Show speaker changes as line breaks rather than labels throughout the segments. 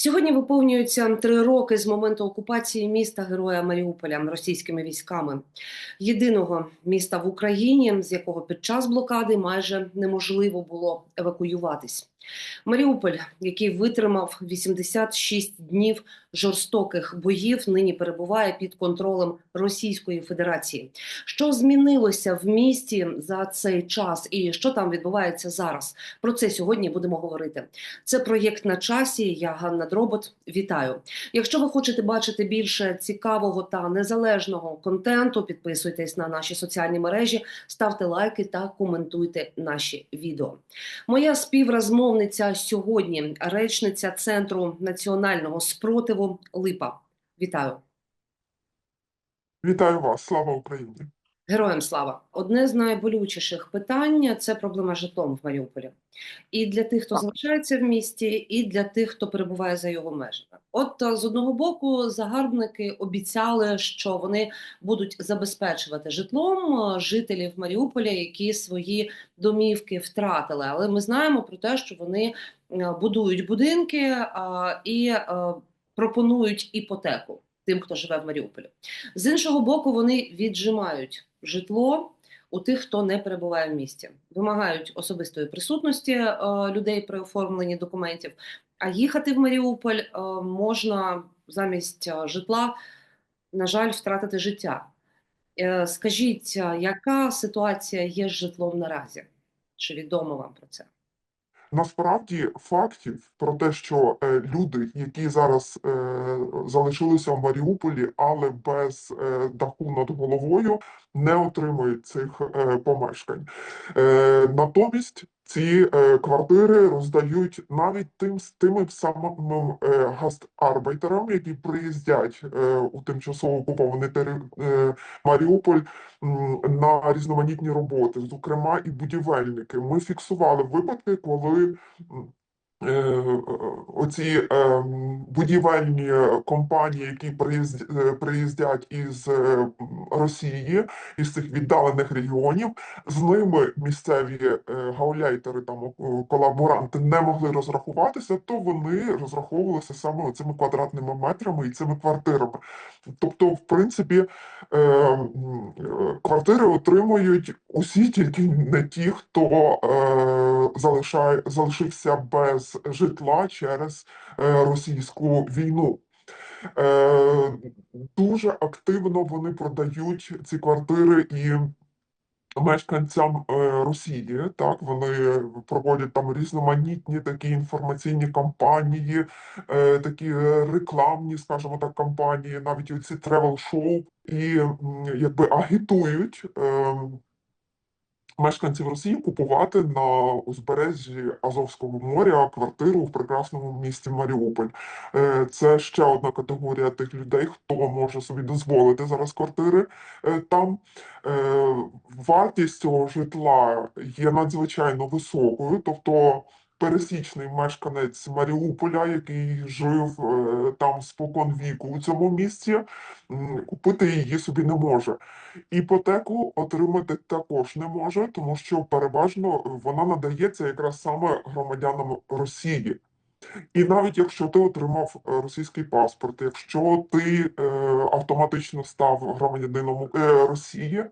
Сьогодні виповнюються три роки з моменту окупації міста Героя Маріуполя російськими військами, єдиного міста в Україні, з якого під час блокади майже неможливо було евакуюватись. Маріуполь, який витримав 86 днів жорстоких боїв, нині перебуває під контролем Російської Федерації. Що змінилося в місті за цей час, і що там відбувається зараз? Про це сьогодні будемо говорити. Це проєкт на часі. Я Ганна Дробот. Вітаю. Якщо ви хочете бачити більше цікавого та незалежного контенту, підписуйтесь на наші соціальні мережі, ставте лайки та коментуйте наші відео. Моя співрозмовниця сьогодні, речниця Центру національного спротиву Липа. Вітаю.
Вітаю вас, слава Україні!
Героям слава! Одне з найболючіших питань це проблема з житлом в Маріуполі. І для тих, хто залишається в місті, і для тих, хто перебуває за його межами. От е, з одного боку, загарбники обіцяли, що вони будуть забезпечувати житлом е, жителів Маріуполя, які свої домівки втратили. Але ми знаємо про те, що вони е, будують будинки і пропонують іпотеку тим, хто живе в Маріуполі. З іншого боку, вони віджимають житло у тих, хто не перебуває в місті, вимагають особистої присутності е, людей при оформленні документів. А їхати в Маріуполь е, можна замість е, житла, на жаль, втратити життя. Е, скажіть, е, яка ситуація є з житлом наразі? Чи відомо вам про це?
Насправді фактів про те, що е, люди, які зараз е, залишилися в Маріуполі, але без е, даху над головою, не отримують цих помешкань. Натомість ці е, квартири роздають навіть тим з тими самим е, гастарбайтерам, які приїздять е, у тимчасово окупований е, Маріуполь м, на різноманітні роботи, зокрема і будівельники. Ми фіксували випадки, коли оці е, будівельні компанії, які е, приїздять із е, Росії, із цих віддалених регіонів, з ними місцеві е, гауляйтери, там колаборанти не могли розрахуватися, то вони розраховувалися саме цими квадратними метрами і цими квартирами. Тобто, в принципі, е, е, квартири отримують усі, тільки не ті, хто е, залишає, залишився без житла через е, російську війну. Е, дуже активно вони продають ці квартири і мешканцям е, Росії. Так, вони проводять там різноманітні такі інформаційні кампанії, такі рекламні, скажімо так, кампанії, навіть оці тревел-шоу, і якби агітують. Мешканців Росії купувати на узбережжі Азовського моря квартиру в прекрасному місті Маріуполь. Е, Це ще одна категорія тих людей, хто може собі дозволити зараз квартири е, там. Е, Вартість цього житла є надзвичайно високою, тобто пересічний мешканець Маріуполя, який жив е, там спокон віку у цьому місці, купити її собі не може. Іпотеку отримати також не може, тому що переважно вона надається якраз саме громадянам Росії. І навіть якщо ти отримав е, російський паспорт, якщо ти е, автоматично став громадянином е, Росії,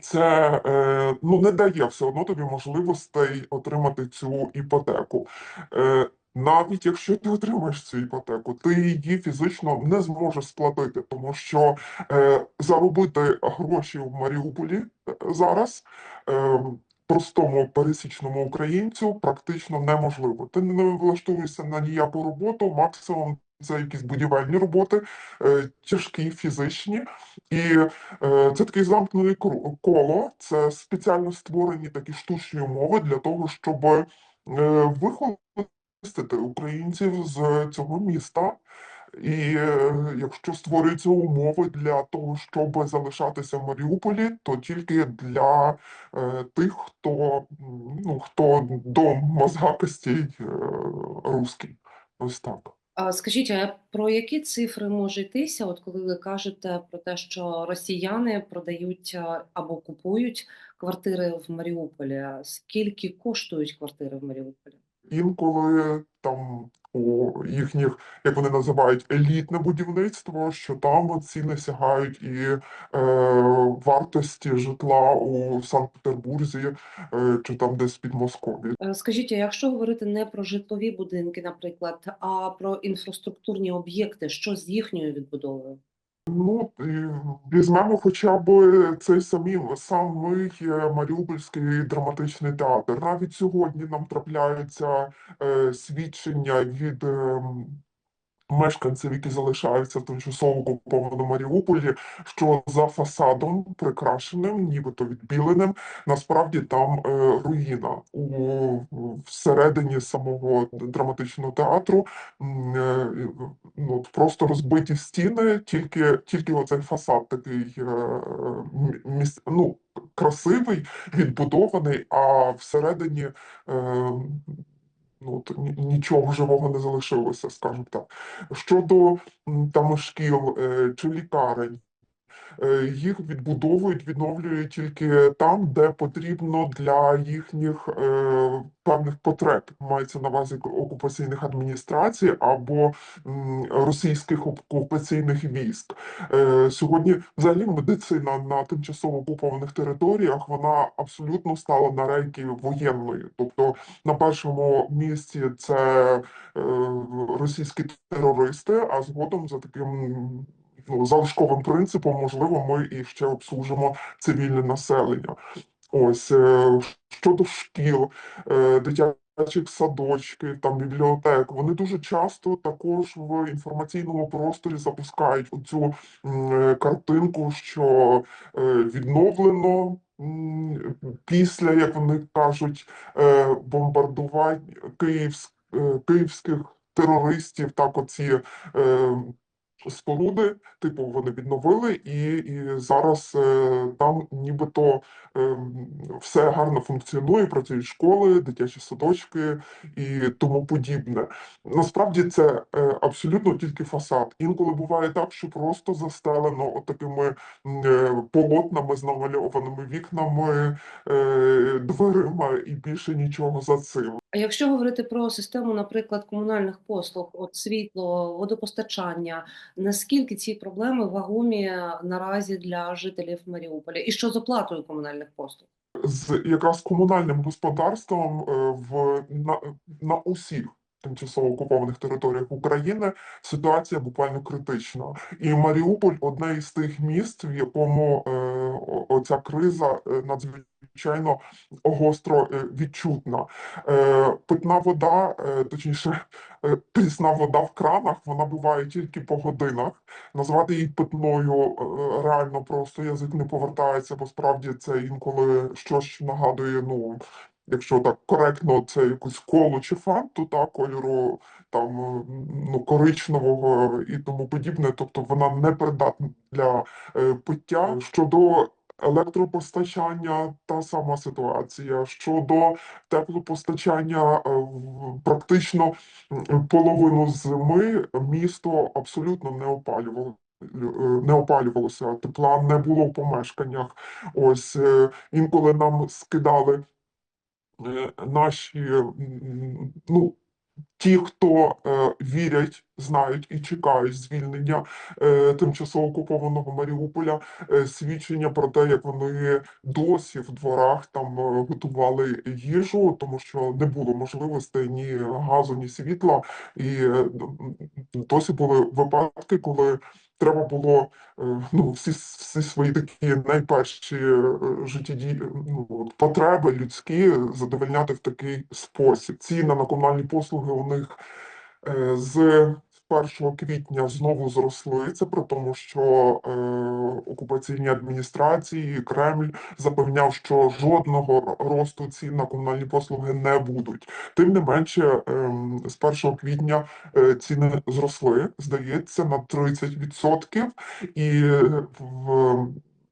це е, ну не дає все одно тобі можливостей отримати цю іпотеку. Е, навіть якщо ти отримаєш цю іпотеку, ти її фізично не зможеш сплатити, тому що е, заробити гроші в Маріуполі е, зараз. Е, простому пересічному українцю практично неможливо. Ти не влаштуєшся на ніяку роботу, максимум це якісь будівельні роботи, е, тяжкі, фізичні, і е, це такий замкнений коло. Це спеціально створені такі штучні умови для того, щоб е, вихолостити українців з цього міста. І е, якщо створюються умови для того, щоб залишатися в Маріуполі, то тільки для е, тих, хто ну хто до мозга костей е, русський. Ось так.
А скажіть, а про які цифри може йтися, от коли ви кажете про те, що росіяни продають або купують квартири в Маріуполі? Скільки коштують квартири в Маріуполі?
Інколи там у їхніх, як вони називають, елітне будівництво, що там ціни сягають і е, вартості житла у Санкт-Петербурзі е, чи там десь під Москові.
Е, Скажіть, а якщо говорити не про житлові будинки, наприклад, а про інфраструктурні об'єкти, що з їхньою відбудовою?
Ну, візьмемо хоча б цей самий, самий е, Маріупольський драматичний театр. Навіть сьогодні нам трапляються е, свідчення від ем, мешканців, які залишаються в тимчасово окупованому Маріуполі, що за фасадом прикрашеним, нібито відбіленим, насправді там е, руїна. У всередині самого драматичного театру е, ну, просто розбиті стіни, тільки, тільки оцей фасад такий е, міс- ну, красивий, відбудований, а всередині е, ну, то ні- нічого живого не залишилося, скажімо так. Щодо там шкіл е, чи лікарень, їх відбудовують, відновлюють тільки там, де потрібно для їхніх е, певних потреб. Мається на увазі окупаційних адміністрацій або м, російських окупаційних військ. Е, Сьогодні взагалі медицина на тимчасово окупованих територіях вона абсолютно стала на рейки воєнної. Тобто на першому місці це е, російські терористи, а згодом за таким залишковим принципом, можливо, ми і ще обслужимо цивільне населення. Ось е, щодо шкіл, е, дитячих садочків, там бібліотек, вони дуже часто також в інформаційному просторі запускають оцю м, е, картинку, що відновлено. Після, як вони кажуть, бомбардувань київсь- київських терористів, так оці споруди, типу, вони відновили, і, і зараз е, там нібито ем, все гарно функціонує, працюють школи, дитячі садочки і тому подібне. Насправді це е, абсолютно тільки фасад. Інколи буває так, що просто застелено от такими е, полотнами з намальованими вікнами, е, дверима і більше нічого за цим.
А якщо говорити про систему, наприклад, комунальних послуг, от світло, водопостачання, наскільки ці проблеми вагомі наразі для жителів Маріуполя? І що з оплатою комунальних послуг?
з якраз комунальним господарством е, в на, на усіх тимчасово окупованих територіях України ситуація буквально критична. І Маріуполь одне із тих міст, в якому е, оця криза е, надзвичайно гостро е, відчутна. Е, питна вода, е, точніше, прісна вода в кранах, вона буває тільки по годинах. Назвати її питною реально просто язик не повертається, бо справді це інколи щось нагадує, ну, якщо так коректно, це якусь колу чи фанту, та кольору там ну, коричневого і тому подібне. Тобто вона не придатна для пиття. Щодо електропостачання, та сама ситуація. Щодо теплопостачання, е, практично половину зими місто абсолютно не опалювало. е, Не опалювалося, тепла не було в помешканнях. Ось е, інколи нам скидали наші, ну, ті, хто е, вірять, знають і чекають звільнення е, тимчасово окупованого Маріуполя, е, свідчення про те, як вони досі в дворах там е, готували їжу, тому що не було можливостей ні газу, ні світла, і е, досі були випадки, коли треба було е, ну, всі, всі свої такі найперші е, життєді, ну, от потреби людські задовольняти в такий спосіб. Ціна на комунальні послуги у них е, з 1 квітня знову зросли. Це при тому, що е, окупаційні адміністрації, Кремль запевняв, що жодного росту цін на комунальні послуги не будуть. Тим не менше, ем, з 1 квітня е, ціни зросли, здається, на 30%, і е, в,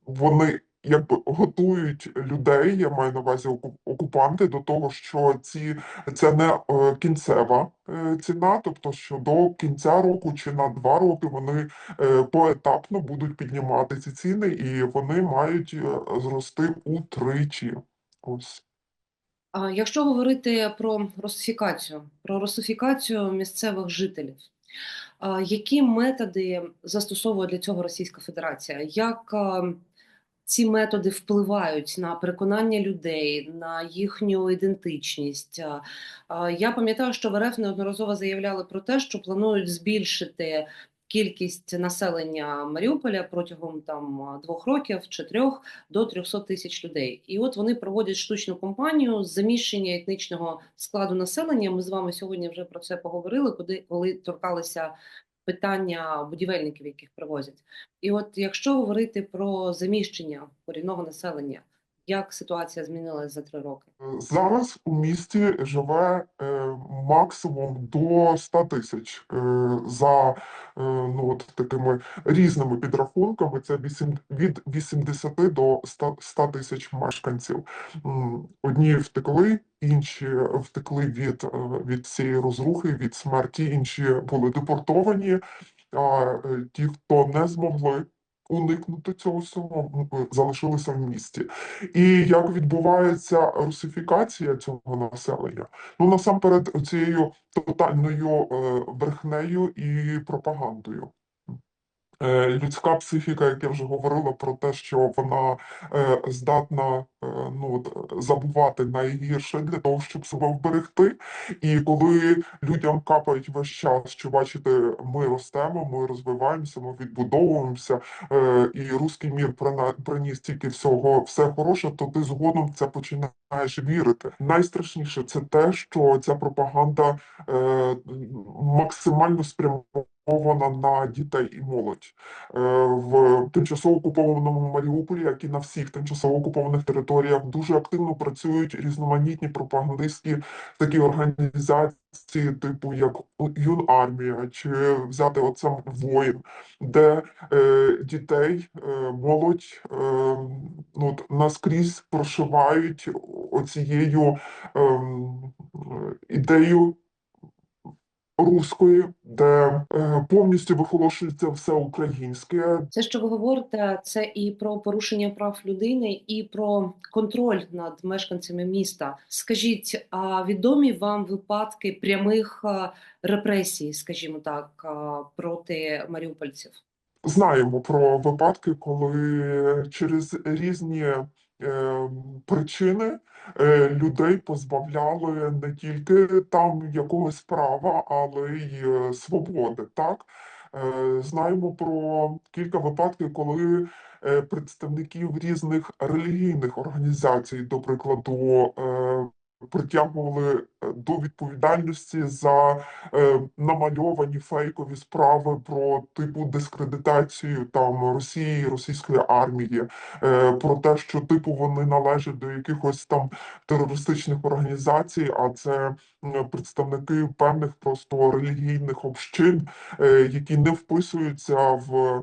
вони якби готують людей, я маю на увазі окупанти, до того, що ці це не е, кінцева е, ціна, тобто що до кінця року чи на два роки вони е, поетапно будуть піднімати ці ціни, і вони мають зрости утричі. Ось.
А якщо говорити про русифікацію, про русифікацію місцевих жителів, які методи застосовує для цього Російська Федерація? Як ці методи впливають на переконання людей, на їхню ідентичність? Я пам'ятаю, що в РФ неодноразово заявляли про те, що планують збільшити кількість населення Маріуполя протягом там двох років чи трьох до 300 тисяч людей. І от вони проводять штучну кампанію з заміщення етнічного складу населення. Ми з вами сьогодні вже про це поговорили, куди коли торкалися питання будівельників, яких привозять. І от якщо говорити про заміщення корінного населення, як ситуація змінилася за три роки?
Зараз у місті живе е, максимум до 100 тисяч. Е, за е, ну, от такими різними підрахунками, це вісім, від 80 до 100, 100 тисяч мешканців. Одні втекли, інші втекли від, е, від цієї розрухи, від смерті, інші були депортовані. А е, ті, хто не змогли уникнути цього всього, залишилися в місті. І як відбувається русифікація цього населення? Ну насамперед, цією тотальною е, брехнею і пропагандою. Е, Людська психіка, як я вже говорила, про те, що вона е, здатна е, ну, забувати найгірше для того, щоб себе вберегти. І коли людям капають весь час, що бачите, ми ростемо, ми розвиваємося, ми відбудовуємося, і руський мір приніс тільки всього все хороше, то ти згодом це починаєш вірити. Найстрашніше це те, що ця пропаганда максимально спрямована на дітей і молодь. Е, В тимчасово окупованому Маріуполі, як і на всіх тимчасово окупованих територіях, дуже активно працюють різноманітні пропагандистські такі організації, типу як Юнармія, чи взяти оце воїн, де е, дітей, е, молодь е, ну, наскрізь прошивають оцією е, ідеєю руської, де е, повністю вихолошується все українське,
Це, що ви говорите, це і про порушення прав людини, і про контроль над мешканцями міста. Скажіть, а відомі вам випадки прямих репресій, скажімо так, проти маріупольців?
Знаємо про випадки, коли через різні е, причини е, людей позбавляли не тільки там якогось права, але й е, свободи. Так? Е, знаємо про кілька випадків, коли представників різних релігійних організацій, до прикладу, притягували е, до відповідальності за е, намальовані фейкові справи про типу дискредитацію там Росії, російської армії, е, про те, що типу вони належать до якихось там терористичних організацій, а це представники певних просто релігійних общин, які не вписуються в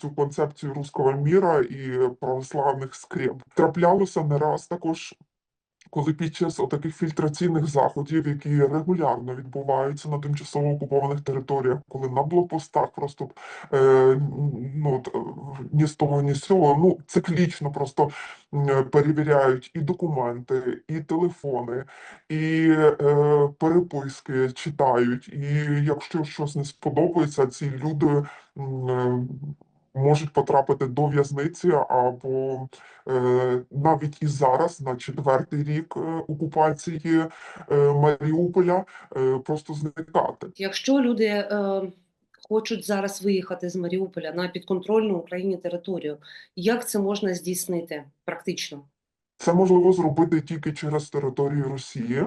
цю концепцію руського міра і православних скреп. Траплялося не раз також коли під час таких фільтраційних заходів, які регулярно відбуваються на тимчасово окупованих територіях, коли на блокпостах просто е, ну, ні з того, ні з цього, ну циклічно просто перевіряють і документи, і телефони, і е, переписки читають. І якщо щось не сподобається, ці люди е, можуть потрапити до в'язниці або е, навіть і зараз, на четвертий рік е, окупації е, Маріуполя, е, просто зникати.
Якщо люди е, хочуть зараз виїхати з Маріуполя на підконтрольну Україні територію, як це можна здійснити практично?
Це можливо зробити тільки через територію Росії,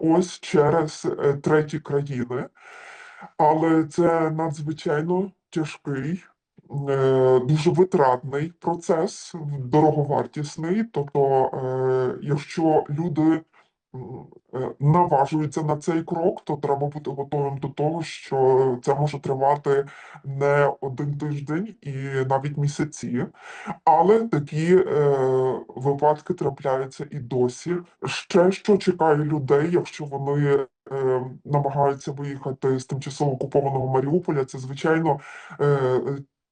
ось через треті країни, але це надзвичайно тяжкий, дуже витратний процес, дороговартісний. Тобто, е, якщо люди е, наважуються на цей крок, то треба бути готовим до того, що це може тривати не один тиждень і навіть місяці. Але такі е, випадки трапляються і досі. Ще що чекає людей, якщо вони е, намагаються виїхати з тимчасово окупованого Маріуполя, це звичайно е,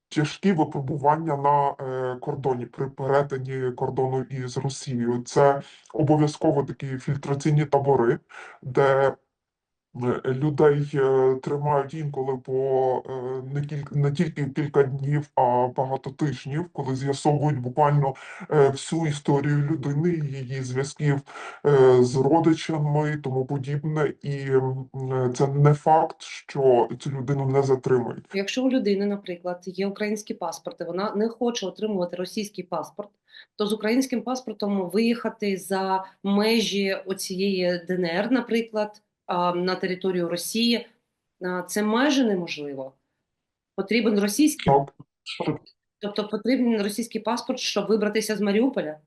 тяжкі випробування на е, кордоні при перетині кордону із Росією. Це обов'язково такі фільтраційні табори, де людей е, тримають інколи по е, не кілька не тільки кілька днів, а багато тижнів, коли з'ясовують буквально е, всю історію людини, її зв'язків е, з родичами і тому подібне. І е, це не факт, що цю людину не затримають.
Якщо у людини, наприклад, є український паспорт, і вона не хоче отримувати російський паспорт, то з українським паспортом виїхати за межі оцієї ДНР, наприклад, на територію Росії, це майже неможливо. Потрібен російський, тобто потрібен російський паспорт, щоб вибратися з Маріуполя.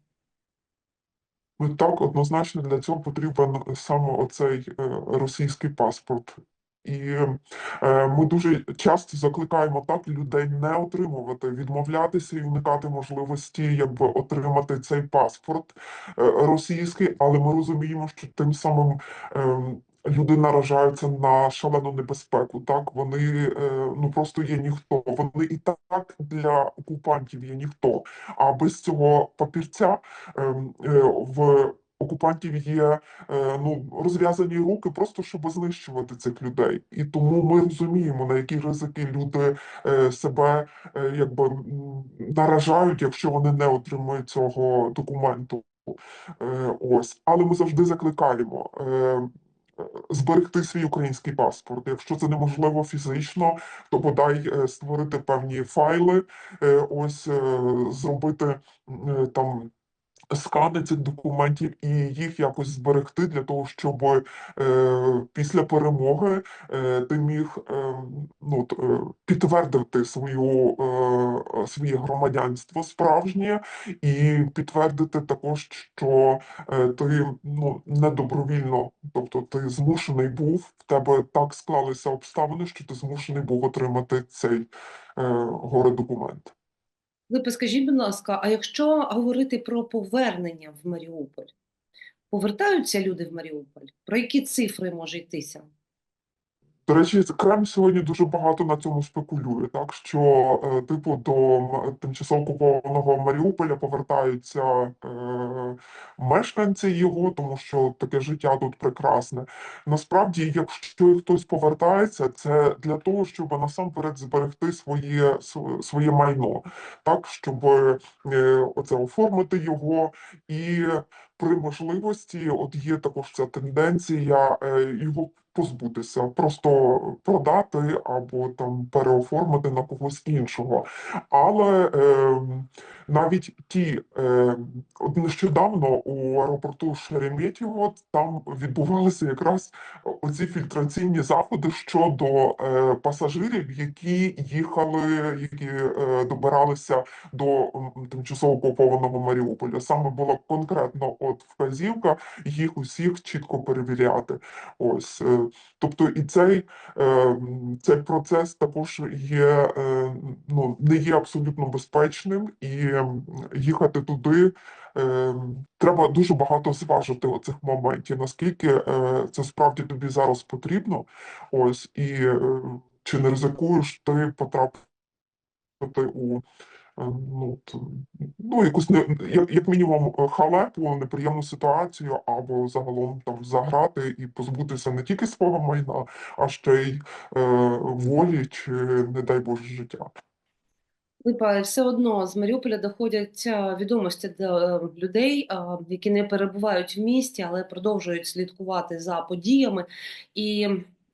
Ну, Так, однозначно для цього потрібен саме оцей е, російський паспорт. І е, ми дуже часто закликаємо так людей не отримувати, відмовлятися і уникати можливості, якби отримати цей паспорт е, російський, але ми розуміємо, що тим самим ем, люди наражаються на шалену небезпеку. Так, вони е, ну просто є ніхто. Вони і так для окупантів є ніхто. А без цього папірця ем, е, в окупантів є е, ну, розв'язані руки просто щоб знищувати цих людей. І тому ми розуміємо, на які ризики люди себе якби наражають, якщо вони не отримують цього документу. Ось, але ми завжди закликаємо. Зберегти свій український паспорт. Якщо це неможливо фізично, то бодай е, створити певні файли, е, ось е, зробити там скани цих документів і їх якось зберегти для того, щоб е, після перемоги е, ти міг е, ну, е, підтвердити свою, е, своє громадянство справжнє і підтвердити також, що е, ти ну, не добровільно, тобто ти змушений був, в тебе так склалися обставини, що ти змушений був отримати цей е, горе документ.
Ви скажіть, будь ласка, а якщо говорити про повернення в Маріуполь, повертаються люди в Маріуполь? Про які цифри може йтися?
До речі, Кремль сьогодні дуже багато на цьому спекулює, так що, е, типу, до тимчасово окупованого Маріуполя повертаються е, мешканці його, тому що таке життя тут прекрасне. Насправді, якщо хтось повертається, це для того, щоб насамперед зберегти своє, своє майно, так, щоб е, оце оформити його і при можливості, от є також ця тенденція е, його позбутися, просто продати або там переоформити на когось іншого. Але е, навіть ті е, нещодавно у аеропорту Шереметьєво там відбувалися якраз оці фільтраційні заходи щодо е, пасажирів, які їхали, які е, добиралися до тимчасово окупованого Маріуполя. Саме була конкретно от вказівка їх усіх чітко перевіряти. Ось, е, тобто і цей, е, цей процес також є, е, ну, не є абсолютно безпечним, і їхати туди треба дуже багато зважити оцих моментів, наскільки це справді тобі зараз потрібно. Ось, і чи не ризикуєш ти потрапити у ну, ну, якусь не як, мінімум е, халепу, неприємну ситуацію, або загалом там заграти і позбутися не тільки свого майна, а ще й е, волі чи, не дай Боже, життя.
Липа, все одно з Маріуполя доходять е, відомості до е, людей, е, які не перебувають в місті, але продовжують слідкувати за подіями. І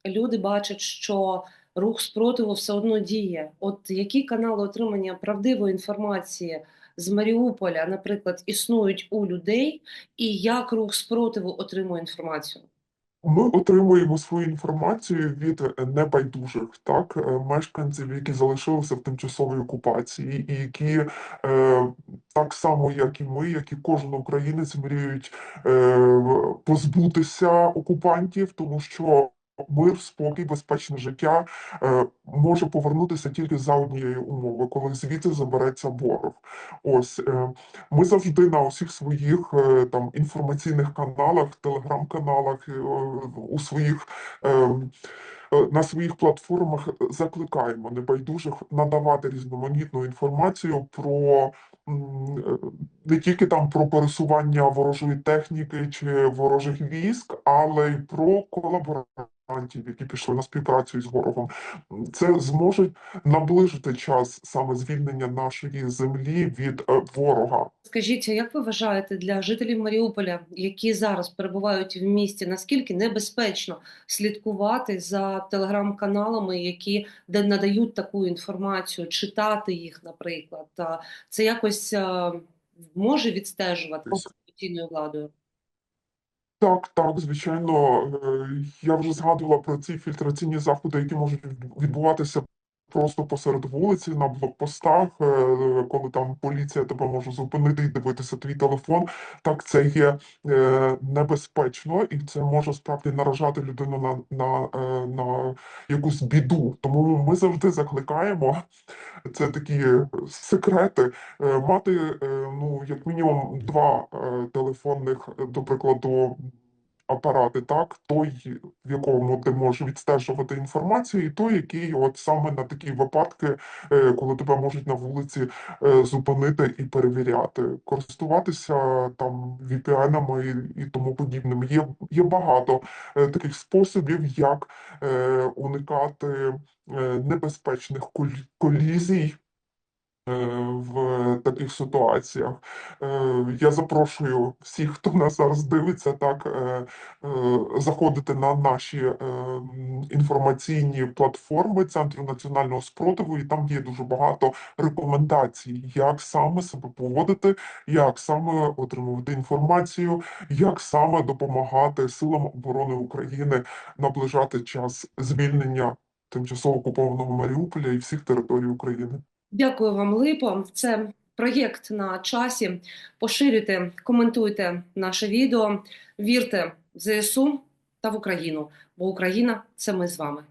люди бачать, що рух спротиву все одно діє. От які канали отримання правдивої інформації з Маріуполя, наприклад, існують у людей, і як рух спротиву отримує інформацію?
Ми отримуємо свою інформацію від небайдужих, так, е, мешканців, які залишилися в тимчасовій окупації, і які е, так само, як і ми, як і кожен українець, мріють е, позбутися окупантів, тому що мир, спокій, безпечне життя е, може повернутися тільки за однієї умови, коли звідси забереться ворог. Ось е, ми завжди на усіх своїх е, там інформаційних каналах, телеграм-каналах, у своїх на своїх платформах закликаємо небайдужих надавати різноманітну інформацію про не тільки там про пересування ворожої техніки чи ворожих військ, але й про колаборантів, які пішли на співпрацю з ворогом. Це зможе наближити час саме звільнення нашої землі від е, ворога.
Скажіть, як ви вважаєте для жителів Маріуполя, які зараз перебувають в місті, наскільки небезпечно слідкувати за телеграм-каналами, які де надають таку інформацію, читати їх, наприклад? Це якось е, може відстежувати окупаційною владою?
Так, так, звичайно, е, я вже згадувала про ці фільтраційні заходи, які можуть відбу- відбуватися просто посеред вулиці на блокпостах, е, коли там поліція тебе може зупинити і дивитися твій телефон. Так, це є е, небезпечно, і це може справді наражати людину на, на, е, на якусь біду. Тому ми завжди закликаємо. Це такі секрети. Мати, ну, як мінімум, два телефонних, до прикладу, апарати, так, той, в якому ти можеш відстежувати інформацію, і той, який от саме на такі випадки, е, коли тебе можуть на вулиці е, зупинити і перевіряти, користуватися там VPN-ами і, і тому подібним. Є, є багато е, таких способів, як уникати небезпечних колізій в таких ситуаціях. Е, Я запрошую всіх, хто нас зараз дивиться, так е, е, заходити на наші е, інформаційні платформи Центру національного спротиву, і там є дуже багато рекомендацій, як саме себе поводити, як саме отримувати інформацію, як саме допомагати силам оборони України наближати час звільнення тимчасово окупованого Маріуполя і всіх територій України.
Дякую вам, Липо. Це проєкт на часі. Поширюйте, коментуйте наше відео, вірте в ЗСУ та в Україну, бо Україна це ми з вами.